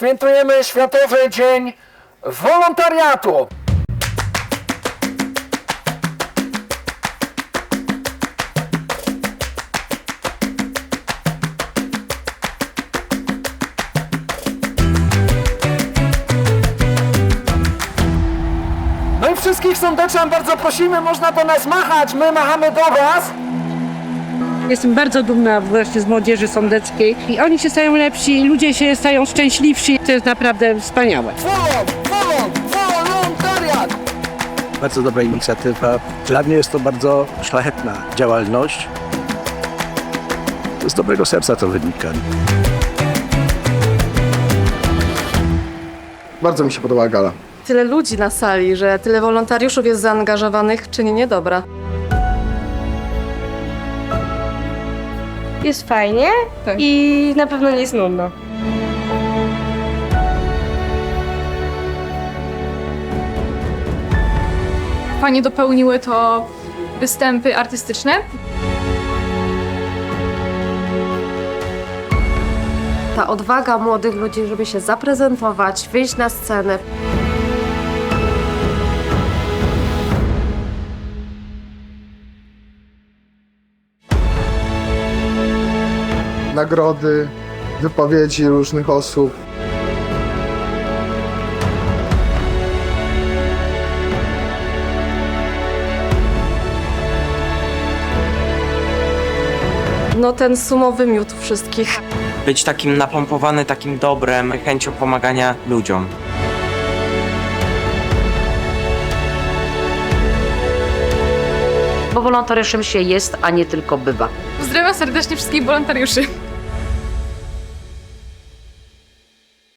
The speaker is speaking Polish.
świętujemy Światowy Dzień Wolontariatu. No i wszystkich sądeczan bardzo prosimy, można do nas machać, my machamy do was. Jestem bardzo dumna właśnie z młodzieży sądeckiej i oni się stają lepsi, ludzie się stają szczęśliwsi. To jest naprawdę wspaniałe. Bardzo dobra inicjatywa. Dla mnie jest to bardzo szlachetna działalność. Z dobrego serca to wynika. Bardzo mi się podobała gala. Tyle ludzi na sali, że tyle wolontariuszów jest zaangażowanych, czyni niedobra. Jest fajnie i na pewno nie jest nudno. Fajnie dopełniły to występy artystyczne. Ta odwaga młodych ludzi, żeby się zaprezentować, wyjść na scenę. Nagrody, wypowiedzi różnych osób. No ten sumowy miód wszystkich. być takim napompowany takim dobrem, chęcią pomagania ludziom. Bo wolontariuszem się jest, a nie tylko bywa. Pozdrawiam serdecznie wszystkich wolontariuszy.